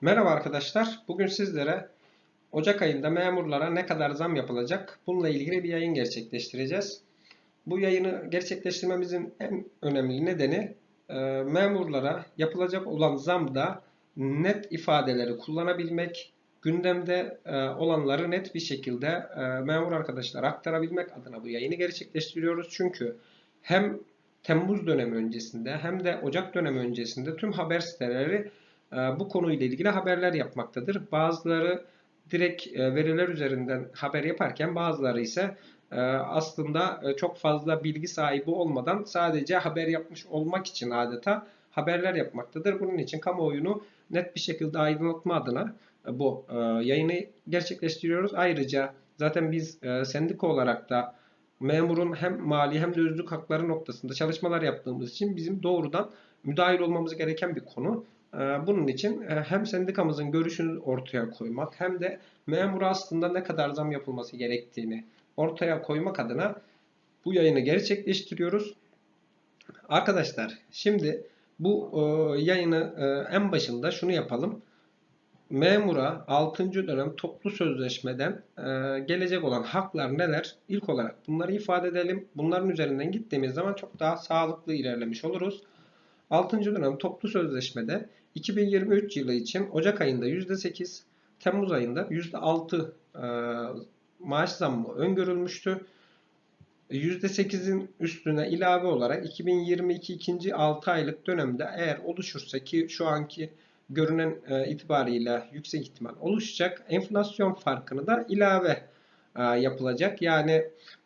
Merhaba arkadaşlar. Bugün sizlere Ocak ayında memurlara ne kadar zam yapılacak bununla ilgili bir yayın gerçekleştireceğiz. Bu yayını gerçekleştirmemizin en önemli nedeni e, memurlara yapılacak olan zamda net ifadeleri kullanabilmek, gündemde e, olanları net bir şekilde e, memur arkadaşlara aktarabilmek adına bu yayını gerçekleştiriyoruz. Çünkü hem Temmuz dönemi öncesinde hem de Ocak dönemi öncesinde tüm haber siteleri bu konuyla ilgili haberler yapmaktadır. Bazıları direkt e, veriler üzerinden haber yaparken bazıları ise e, aslında e, çok fazla bilgi sahibi olmadan sadece haber yapmış olmak için adeta haberler yapmaktadır. Bunun için kamuoyunu net bir şekilde aydınlatma adına bu yayını gerçekleştiriyoruz. Ayrıca zaten biz sendika olarak da memurun hem mali hem de özlük hakları noktasında çalışmalar yaptığımız için bizim doğrudan müdahil olmamız gereken bir konu. Ee, Bunun için e, hem sendikamızın görüşünü ortaya koymak hem de memura aslında ne kadar zam yapılması gerektiğini ortaya koymak adına bu yayını gerçekleştiriyoruz. Arkadaşlar şimdi bu e, yayını e, en başında şunu yapalım. Memura 6. dönem toplu sözleşmeden gelecek olan haklar neler? İlk olarak bunları ifade edelim. Bunların üzerinden gittiğimiz zaman çok daha sağlıklı ilerlemiş oluruz. 6. dönem toplu sözleşmede 2023 yılı için Ocak ayında %8, Temmuz ayında %6 e, maaş zammı öngörülmüştü. %8'in üstüne ilave olarak 2022 ikinci 6 aylık dönemde eğer oluşursa ki şu anki görünen e, itibariyle yüksek ihtimal oluşacak enflasyon farkını da ilave yapılacak. Yani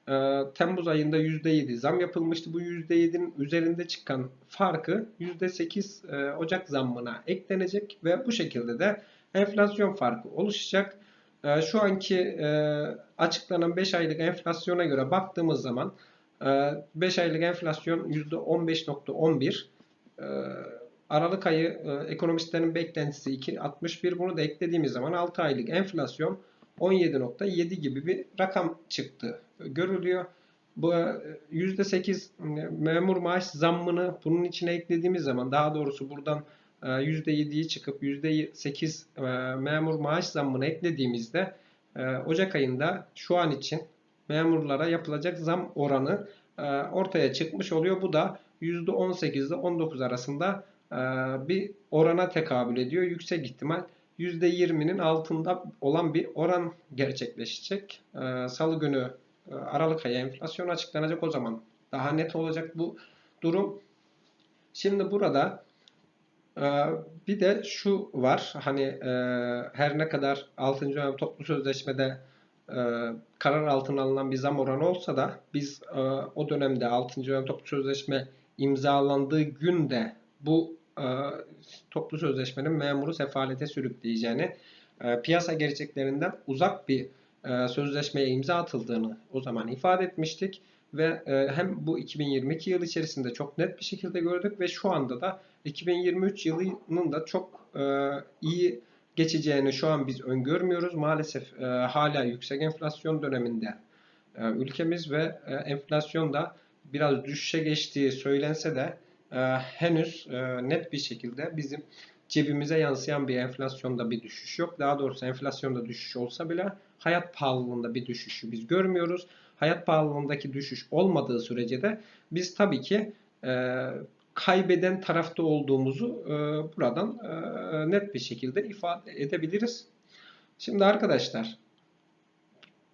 e, Temmuz ayında %7 zam yapılmıştı. Bu %7'nin üzerinde çıkan farkı %8 e, Ocak zammına eklenecek ve bu şekilde de enflasyon farkı oluşacak. E, şu anki e, açıklanan 5 aylık enflasyona göre baktığımız zaman e, 5 aylık enflasyon %15.11 e, Aralık ayı e, ekonomistlerin beklentisi 2.61 bunu da eklediğimiz zaman 6 aylık enflasyon 17.7 gibi bir rakam çıktı görülüyor. Bu e, %8 memur maaş zammını bunun içine eklediğimiz zaman daha doğrusu buradan e, %7'yi çıkıp %8 e, memur maaş zammını eklediğimizde Ocak ayında şu an için memurlara yapılacak zam oranı ortaya çıkmış oluyor. Bu da %18 ile 19 arasında bir orana tekabül ediyor. Yüksek ihtimal %20'nin altında olan bir oran gerçekleşecek. Salı günü Aralık ayı enflasyon açıklanacak o zaman daha net olacak bu durum. Şimdi burada bir de şu var hani her ne kadar 6. dönem toplu sözleşmede karar altına alınan bir zam oranı olsa da biz o dönemde 6. dönem toplu sözleşme imzalandığı günde bu toplu sözleşmenin memuru sefalete sürükleyeceğini piyasa gerçeklerinden uzak bir e, sözleşmeye imza atıldığını o zaman ifade etmiştik ve e, hem bu 2022 yıl içerisinde çok net bir şekilde gördük ve şu anda da 2023 yılının da çok e, iyi geçeceğini şu an biz öngörmüyoruz. Maalesef hala yüksek enflasyon döneminde ülkemiz ve enflasyon da biraz düşüşe geçtiği söylense de henüz net bir şekilde bizim cebimize yansıyan bir enflasyonda bir düşüş yok. Daha doğrusu enflasyonda düşüş olsa bile hayat pahalılığında bir düşüşü biz görmüyoruz. Hayat pahalılığındaki düşüş olmadığı sürece de biz tabii ki e, kaybeden tarafta olduğumuzu e, buradan e, net bir şekilde ifade edebiliriz. Şimdi arkadaşlar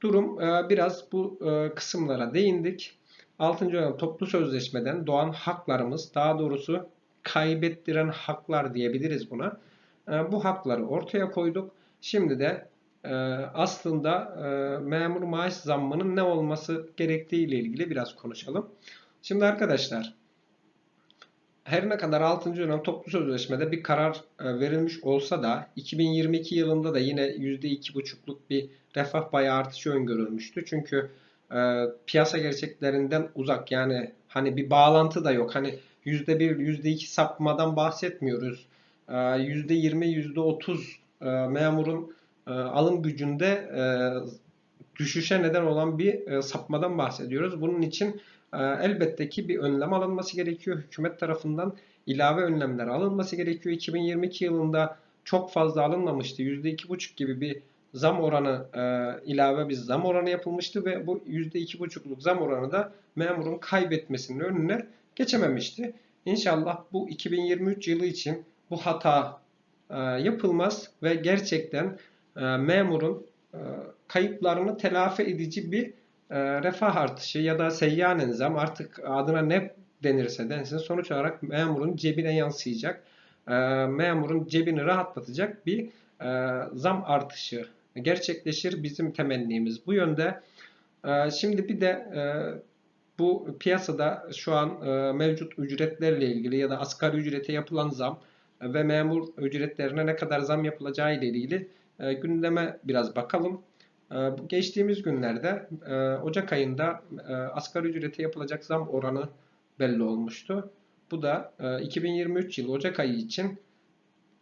durum e, biraz bu e, kısımlara değindik. 6. dönem toplu sözleşmeden doğan haklarımız daha doğrusu kaybettiren haklar diyebiliriz buna. E, bu hakları ortaya koyduk. Şimdi de e, aslında e, memur maaş zammının ne olması gerektiği ile ilgili biraz konuşalım. Şimdi arkadaşlar her ne kadar 6. dönem toplu sözleşmede bir karar verilmiş olsa da 2022 yılında da yine %2,5'luk bir refah payı artışı öngörülmüştü. Çünkü piyasa gerçeklerinden uzak yani hani bir bağlantı da yok. Hani %1, %2 sapmadan bahsetmiyoruz. %20, %30 memurun e, alım gücünde e, düşüşe neden olan bir e, sapmadan bahsediyoruz. Bunun için elbette ki bir önlem alınması gerekiyor. Hükümet tarafından ilave önlemler alınması gerekiyor. 2022 yılında çok fazla alınmamıştı. %2,5 gibi bir zam oranı e, ilave bir zam oranı yapılmıştı ve bu %2,5'luk zam oranı da memurun kaybetmesinin önüne geçememişti. İnşallah bu 2023 yılı için bu hata e, yapılmaz ve gerçekten e, memurun e, kayıplarını telafi edici bir e, refah artışı ya da seyyanen zam artık adına ne denirse densin sonuç olarak memurun cebine yansıyacak, e, memurun cebini rahatlatacak bir e, zam artışı gerçekleşir. Bizim temennimiz bu yönde. E, şimdi bir de e, bu piyasada şu an e, mevcut ücretlerle ilgili ya da asgari ücrete yapılan zam ve memur ücretlerine ne kadar zam yapılacağı ile ilgili gündeme biraz bakalım. Geçtiğimiz günlerde Ocak ayında asgari ücrete yapılacak zam oranı belli olmuştu. Bu da e, 2023 yılı Ocak ayı için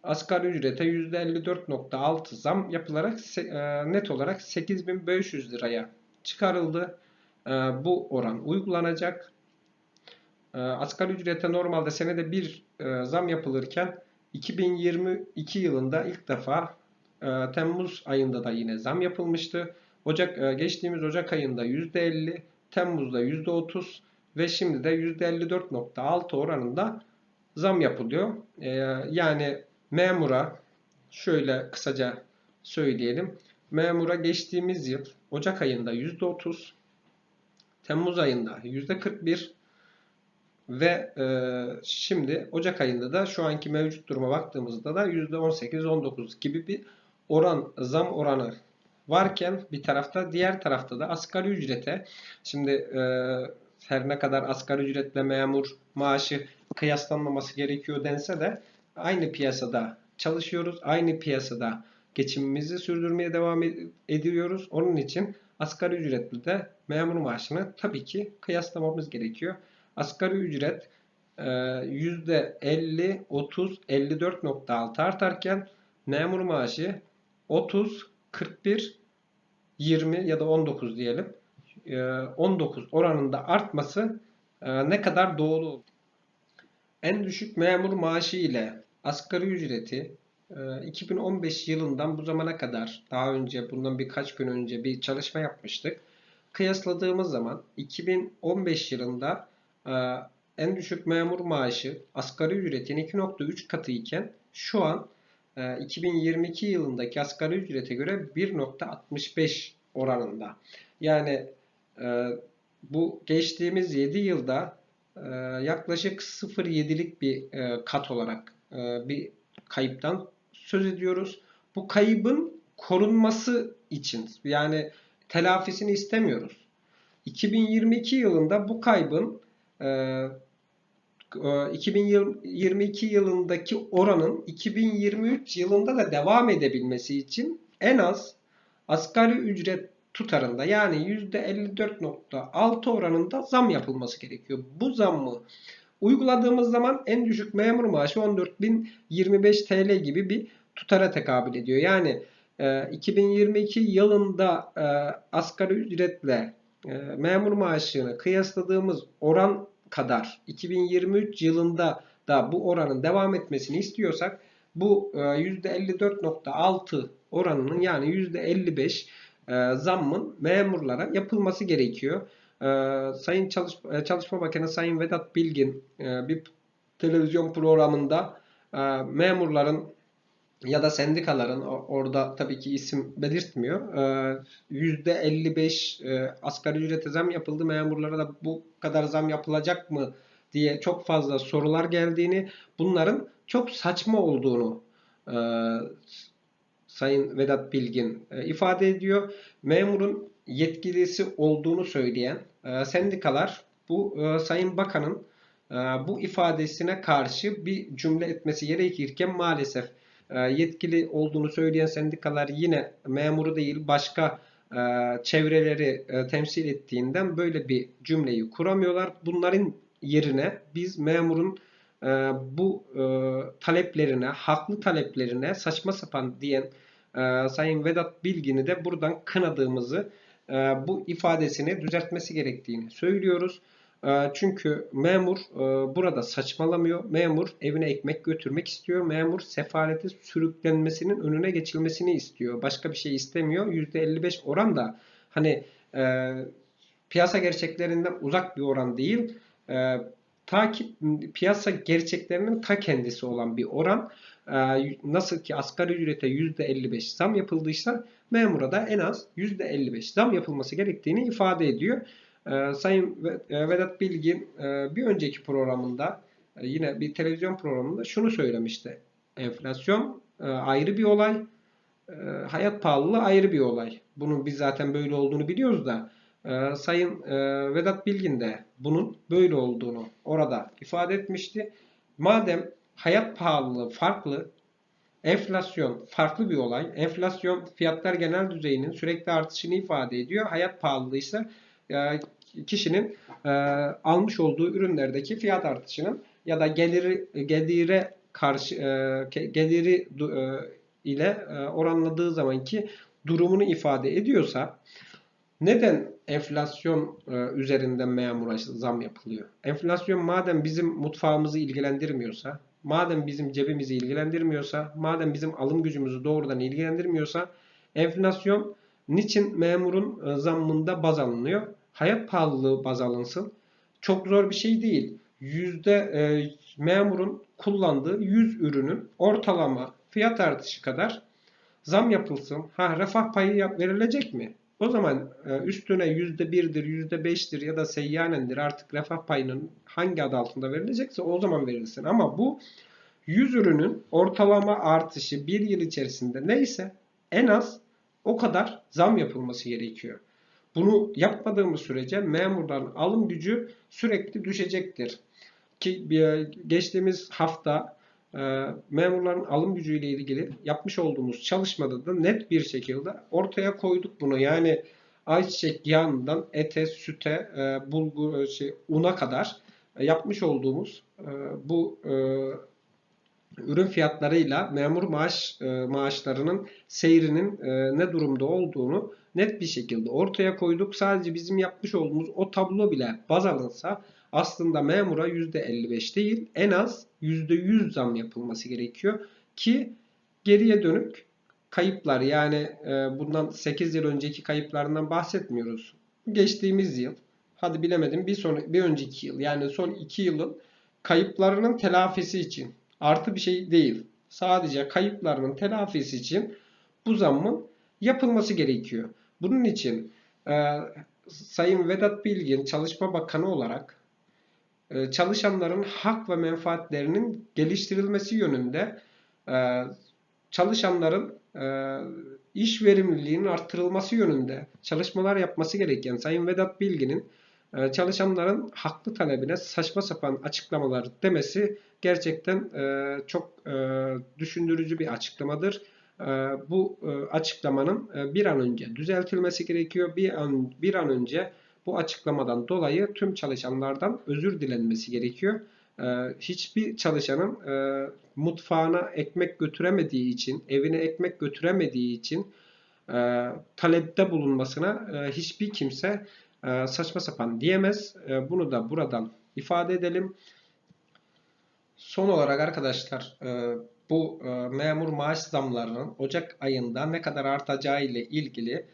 asgari ücrete %54.6 zam yapılarak e, net olarak 8500 liraya çıkarıldı. E, bu oran uygulanacak. E, asgari ücrete normalde senede bir zam yapılırken 2022 yılında ilk defa Temmuz ayında da yine zam yapılmıştı. Ocak geçtiğimiz Ocak ayında %50, Temmuz'da %30 ve şimdi de %54.6 oranında zam yapılıyor. Yani memura şöyle kısaca söyleyelim. Memura geçtiğimiz yıl Ocak ayında %30, Temmuz ayında %41 ve e, şimdi Ocak ayında da şu anki mevcut duruma baktığımızda da %18-19 gibi bir oran zam oranı varken bir tarafta diğer tarafta da asgari ücrete şimdi e, her ne kadar asgari ücretle memur maaşı kıyaslanmaması gerekiyor dense de aynı piyasada çalışıyoruz. Aynı piyasada geçimimizi sürdürmeye devam ed- ediyoruz. Onun için asgari ücretli de memur maaşını tabii ki kıyaslamamız gerekiyor. Asgari ücret e, %50, 30, 54.6 artarken memur maaşı 30, 41, 20 ya da 19 diyelim. e, 19 oranında artması e, ne kadar doğru olur? En düşük memur maaşı ile asgari ücreti e, 2015 yılından bu zamana kadar daha önce bundan birkaç gün önce bir çalışma yapmıştık. Kıyasladığımız zaman 2015 yılında e, en düşük memur maaşı asgari ücretin 2.3 katı iken şu an e, 2022 yılındaki asgari ücrete göre 1.65 oranında. Yani e, bu geçtiğimiz 7 yılda e, yaklaşık 0.7'lik bir e, kat olarak e, bir kayıptan söz ediyoruz. Bu kaybın korunması için yani telafisini istemiyoruz. 2022 yılında bu kaybın e, e, 2022 yılındaki oranın 2023 yılında da devam edebilmesi için en az asgari ücret tutarında yani %54.6 oranında zam yapılması gerekiyor. Bu zammı uyguladığımız zaman en düşük memur maaşı 14.025 TL gibi bir tutara tekabül ediyor. Yani e, 2022 yılında e, asgari ücretle e, memur maaşını kıyasladığımız oran kadar 2023 yılında da bu oranın devam etmesini istiyorsak bu e, %54.6 oranının yani %55 e, zammın memurlara yapılması gerekiyor. E, Sayın Çalış e, Çalışma Bakanı Sayın Vedat Bilgin e, bir televizyon programında e, memurların ya da sendikaların orada tabii ki isim belirtmiyor. e, %55 e, asgari ücrete zam yapıldı. Memurlara da bu kadar zam yapılacak mı diye çok fazla sorular geldiğini, bunların çok saçma olduğunu Sayın Vedat Bilgin ifade ediyor. Memurun yetkilisi olduğunu söyleyen e, sendikalar bu e, Sayın Bakan'ın e, bu ifadesine karşı bir cümle etmesi gerekirken maalesef yetkili olduğunu söyleyen sendikalar yine memuru değil başka çevreleri temsil ettiğinden böyle bir cümleyi kuramıyorlar. Bunların yerine biz memurun bu taleplerine, haklı taleplerine saçma sapan diyen Sayın Vedat Bilgin'i de buradan kınadığımızı, bu ifadesini düzeltmesi gerektiğini söylüyoruz. E, çünkü memur e, burada saçmalamıyor. Memur evine ekmek götürmek istiyor. Memur sefalete sürüklenmesinin önüne geçilmesini istiyor. Başka bir şey istemiyor. %55 oran da hani e, piyasa gerçeklerinden uzak bir oran değil. E, takip piyasa gerçeklerinin ta kendisi olan bir oran. E, nasıl ki asgari ücrete %55 zam yapıldıysa memura da en az %55 zam yapılması gerektiğini ifade ediyor. E, Sayın e, Vedat Bilgin e, bir önceki programında e, yine bir televizyon programında şunu söylemişti. Enflasyon ayrı bir olay, hayat pahalılığı ayrı bir olay. Bunun biz zaten böyle olduğunu biliyoruz da Sayın Vedat Bilgin de bunun böyle olduğunu orada ifade etmişti. Madem hayat pahalılığı farklı, enflasyon farklı bir olay. Enflasyon fiyatlar genel düzeyinin sürekli artışını ifade ediyor. Hayat pahalılığı ise e, kişinin e, almış olduğu ürünlerdeki fiyat artışının ya da geliri gelire karşı e, geliri ile oranladığı zamanki durumunu ifade ediyorsa neden enflasyon üzerinden memura zam yapılıyor? Enflasyon madem bizim mutfağımızı ilgilendirmiyorsa, madem bizim cebimizi ilgilendirmiyorsa, madem bizim alım gücümüzü doğrudan ilgilendirmiyorsa enflasyon niçin memurun e, zammında baz alınıyor? Hayat pahalılığı baz alınsın. Çok zor bir şey değil. Yüzde e, memurun kullandığı 100 ürünün ortalama fiyat artışı kadar zam yapılsın. Ha refah payı verilecek mi? O zaman e, üstüne %1'dir, %5'tir ya da seyyanendir artık refah payının hangi adı altında verilecekse o zaman verilsin. Ama bu 100 ürünün ortalama artışı bir yıl içerisinde neyse en az o kadar zam yapılması gerekiyor. Bunu yapmadığımız sürece memurların alım gücü sürekli düşecektir. Ki bir- geçtiğimiz hafta e, memurların alım gücüyle ilgili yapmış olduğumuz çalışmada da net bir şekilde ortaya koyduk bunu. Yani ayçiçek yağından ete, süte, e, bulgur, şey, una kadar e, yapmış olduğumuz e, bu e, ürün fiyatlarıyla memur maaş e, maaşlarının seyrinin e, ne durumda olduğunu net bir şekilde ortaya koyduk. Sadece bizim yapmış olduğumuz o tablo bile baz alınsa aslında memura %55 değil en az %100 zam yapılması gerekiyor ki geriye dönük kayıplar yani e, bundan 8 yıl önceki kayıplarından bahsetmiyoruz. Geçtiğimiz yıl hadi bilemedim bir sonra bir önceki yıl yani son 2 yılın kayıplarının telafisi için artı bir şey değil. Sadece kayıplarının telafisi için bu zammın yapılması gerekiyor. Bunun için e, Sayın Vedat Bilgin Çalışma Bakanı olarak çalışanların hak ve menfaatlerinin geliştirilmesi yönünde e, çalışanların e, iş verimliliğinin arttırılması yönünde çalışmalar yapması gereken Sayın Vedat Bilgin'in e, çalışanların haklı talebine saçma sapan açıklamalar demesi gerçekten çok düşündürücü bir açıklamadır. Bu açıklamanın bir an önce düzeltilmesi gerekiyor. Bir an bir an önce bu açıklamadan dolayı tüm çalışanlardan özür dilenmesi gerekiyor. E, hiçbir çalışanın e, mutfağına ekmek götüremediği için, evine ekmek götüremediği için e, talepte bulunmasına e, hiçbir kimse saçma sapan diyemez. Bunu da buradan ifade edelim. Son olarak arkadaşlar bu memur maaş zamlarının Ocak ayında ne kadar artacağı ile ilgili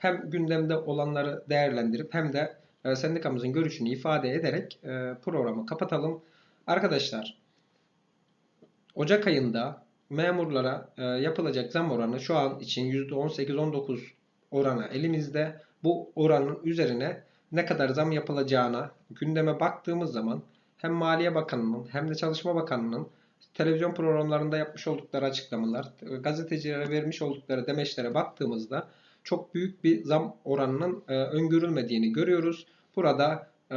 hem gündemde olanları değerlendirip hem de e, sendikamızın görüşünü ifade ederek e, programı kapatalım. Arkadaşlar Ocak ayında memurlara e, yapılacak zam oranı şu an için %18-19 oranı elimizde. Bu oranın üzerine ne kadar zam yapılacağına gündeme baktığımız zaman hem Maliye Bakanı'nın hem de Çalışma Bakanı'nın televizyon programlarında yapmış oldukları açıklamalar, gazetecilere vermiş oldukları demeçlere baktığımızda çok büyük bir zam oranının e, öngörülmediğini görüyoruz. Burada e,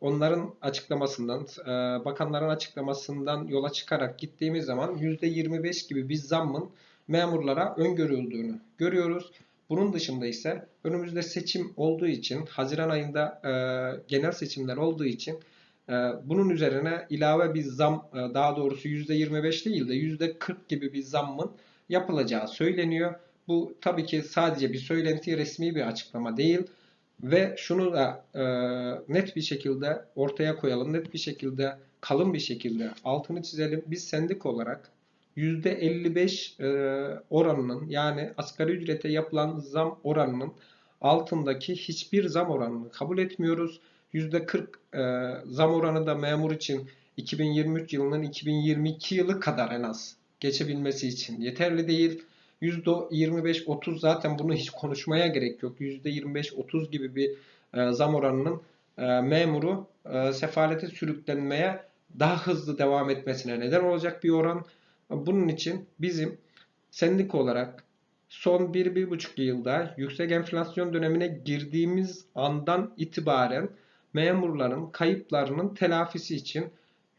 onların açıklamasından, e, bakanların açıklamasından yola çıkarak gittiğimiz zaman %25 gibi bir zammın memurlara öngörüldüğünü görüyoruz. Bunun dışında ise önümüzde seçim olduğu için, Haziran ayında e, genel seçimler olduğu için e, bunun üzerine ilave bir zam, e, daha doğrusu %25 değil de %40 gibi bir zammın yapılacağı söyleniyor. Bu tabii ki sadece bir söylenti, resmi bir açıklama değil. Ve şunu da e, net bir şekilde ortaya koyalım, net bir şekilde, kalın bir şekilde altını çizelim. Biz sendik olarak %55 e, oranının yani asgari ücrete yapılan zam oranının altındaki hiçbir zam oranını kabul etmiyoruz. %40 e, zam oranı da memur için 2023 yılının 2022 yılı kadar en az geçebilmesi için yeterli değil. %25-30 zaten bunu hiç konuşmaya gerek yok. %25-30 gibi bir e, zam oranının e, memuru e, sefalete sürüklenmeye daha hızlı devam etmesine neden olacak bir oran. Bunun için bizim sendik olarak son 1-1,5 yılda yüksek enflasyon dönemine girdiğimiz andan itibaren memurların kayıplarının telafisi için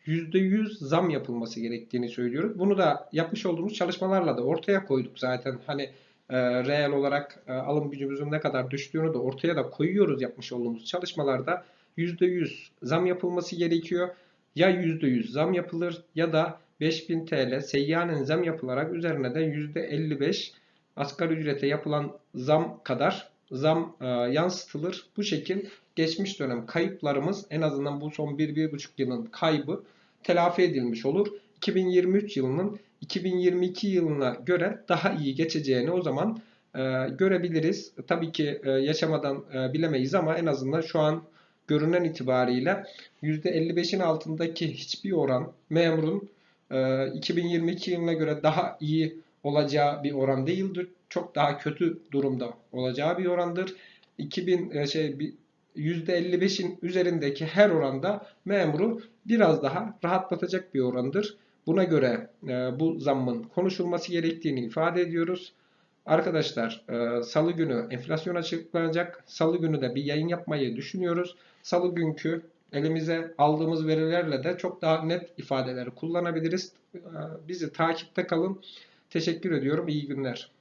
%100 zam yapılması gerektiğini söylüyoruz. Bunu da yapmış olduğumuz çalışmalarla da ortaya koyduk zaten. Hani e, reel olarak e, alım gücümüzün ne kadar düştüğünü de ortaya da koyuyoruz yapmış olduğumuz çalışmalarda. %100 zam yapılması gerekiyor. Ya %100 zam yapılır ya da 5000 TL seyyanen zam yapılarak üzerine de %55 asgari ücrete yapılan zam kadar zam e, yansıtılır. Bu şekil geçmiş dönem kayıplarımız en azından bu son 1-1,5 yılın kaybı telafi edilmiş olur. 2023 yılının 2022 yılına göre daha iyi geçeceğini o zaman e, görebiliriz. Tabii ki e, yaşamadan e, bilemeyiz ama en azından şu an görünen itibariyle %55'in altındaki hiçbir oran memurun e, 2022 yılına göre daha iyi olacağı bir oran değildir. Çok daha kötü durumda olacağı bir orandır. 2000 e, şey bir- %55'in üzerindeki her oranda memuru biraz daha rahatlatacak bir orandır. Buna göre e, bu zammın konuşulması gerektiğini ifade ediyoruz. Arkadaşlar e, salı günü enflasyon açıklanacak. Salı günü de bir yayın yapmayı düşünüyoruz. Salı günkü elimize aldığımız verilerle de çok daha net ifadeleri kullanabiliriz. E, bizi takipte kalın. Teşekkür ediyorum. İyi günler.